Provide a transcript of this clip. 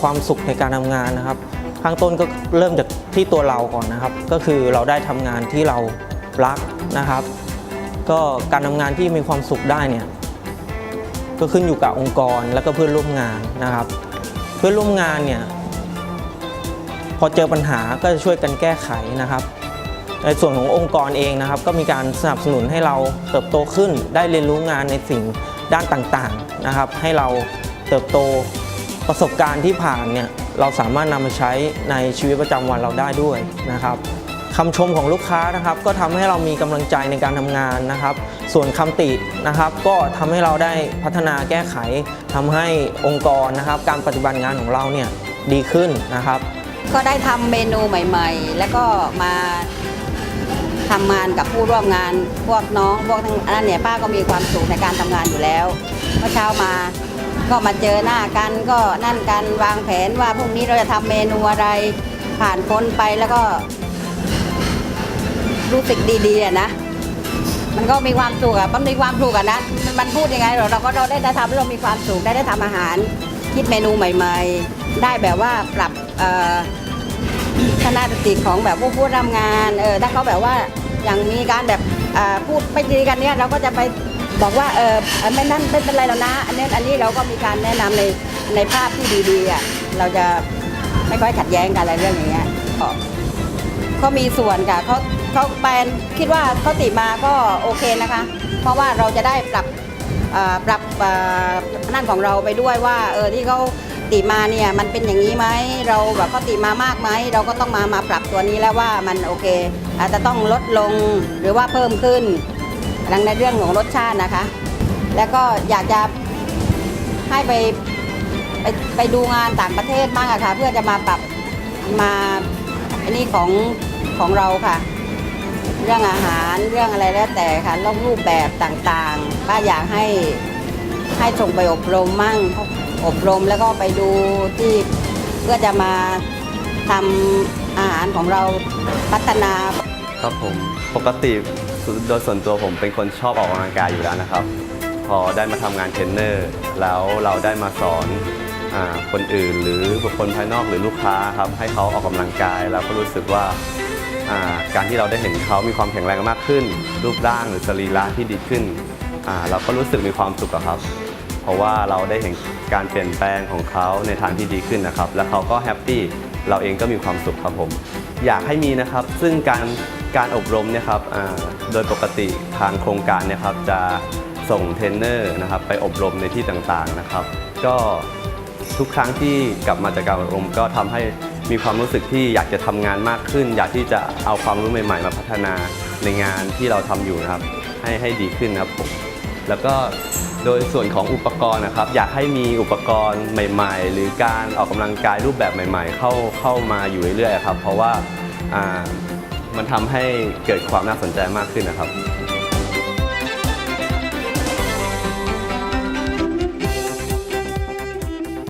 ความสุขในการทำงานนะครับข้างต้นก็เริ่มจากที่ตัวเราก่อนนะครับ ก็คือเราได้ทำงานที่เรารักนะครับ ก็การทำงานที่มีความสุขได้เนี่ยก็ขึ้นอยู่กับองค์กรและก็เพื่อนร่วมงานนะครับ เพื่อนร่วมงานเนี่ยพอเจอปัญหาก็จะช่วยกันแก้ไขนะครับ ในส่วนขององค์กรเองนะครับ ก็มีการสนับสนุนให้เราเติบโตขึ้นได้เรียนรู้งานในสิ่งด้านต่างๆนะครับ ให้เราเติบโต ประสบการณ์ที่ผ่านเนี่ยเราสามารถนำมาใช้ในชีวิตประจำวันเราได้ด้วยนะครับคำชมของลูกค้านะครับ ก็ทำให้เรามีกำลังใจในการทำงานนะครับ ส่วนคำตินะครับ ก็ทำให้เราได้พัฒนาแก้ไขทำให้องค์กรนะครับ การปฏิบัติงานของเราเนี่ยดีขึ้นนะครับ ก็ได้ทำเมนูใหม่ ๆ แล้วก็มาทำงานกับผู้ร่วมงานพวกน้องพวกทั้งอันนั้นเนี่ยป้าก็มีความสุขในการทำงานอยู่แล้วเมื่อเช้ามา ก็มาเจอหน้ากันก็นั่นกันวางแผนว่าพรุ่งนี้เราจะทำเมนูอะไรผ่านพ้นไปแล้วก็ รู้สึกดีๆอะนะ มันก็มีความสุขอะมันมีความสุขอะนะมันมันพูดยังไงเราเราก็เราได้ได้ทำแล้วเรามีความสุขได้ได้ทำอาหาร คิดเมนูใหม่ ๆ ได้แบบว่าปรับเอ่อคณะสติของแบบผู้ผู้ทำงานเออถ้าเขาแบบว่าอย่างมีการแบบพูดไม่ดีกันเนี่ยเราก็จะไป บอกว่าเออไม่นั่นไม่เป็นไรแล้วนะ อันนี้อันนี้เราก็มีการแนะนำในในภาพที่ดีๆอะเราจะไม่ค่อยขัดแย้งกันอะไรเรื่องอย่างเงี้ยก็ก็มีส่วนค่ะเขาเขาแปลนคิดว่าเขาติมาก็โอเคนะคะ เพราะว่าเราจะได้ปรับปรับนั่นของเราไปด้วยว่าเออที่เขาติมาเนี่ยมันเป็นอย่างนี้ไหมเราแบบเขาติมามากไหมเราก็ต้องมามาปรับตัวนี้แล้วว่ามันโอเค อาจจะต้องลดลงหรือว่าเพิ่มขึ้น ดังในเรื่องของรสชาตินะคะ แล้วก็อยากจะให้ไปไปไปดูงานต่างประเทศบ้างอะค่ะเพื่อจะมาปรับมาอันนี้ของของเราค่ะ เรื่องอาหารเรื่องอะไรแล้วแต่ค่ะรองรูปแบบต่างๆป้าอยากให้ให้ส่งไปอบรมมั่งอบรมแล้วก็ไปดูที่เพื่อจะมาทำอาหารของเราพัฒนา ครับผมปกติโดยส่วนตัวผมเป็นคนชอบออกกำลังกายอยู่แล้วนะครับ พอได้มาทำงานเทรนเนอร์แล้วเราได้มาสอนอคนอื่น หรือบุคคลภายนอกหรือลูกค้าครับให้เขาออกกำลังกายเราก็รู้สึกว่าการที่เราได้เห็นเขามีความแข็งแรงมากขึ้น รูปร่างหรือสรีระที่ดีขึ้น เราก็รู้สึกมีความสุขครับ เพราะว่าเราได้เห็นการเปลี่ยนแปลงของเขาในทางที่ดีขึ้นนะครับ และเขาก็แฮปปี้เราเองก็มีความสุขครับผม อยากให้มีนะครับซึ่งการ การอบรมเนี่ยครับโดยปกติทางโครงการเนี่ยครับจะส่งเทรนเนอร์นะครับไปอบรมในที่ต่างๆนะครับ ก็ทุกครั้งที่กลับมาจากการอบรมก็ทำให้มีความรู้สึกที่อยากจะทำงานมากขึ้น อยากที่จะเอาความรู้ใหม่ๆ มาพัฒนาในงานที่เราทำอยู่นะครับ ให้ให้ดีขึ้นนะครับผมแล้วก็โดยส่วนของอุปกรณ์นะครับ อยากให้มีอุปกรณ์ใหม่ ๆ หรือการออกกำลังกายรูปแบบใหม่ ๆ เข้าเข้ามาอยู่เรื่อยๆครับ เพราะว่า มันทำให้เกิดความน่าสนใจมากขึ้นนะครับ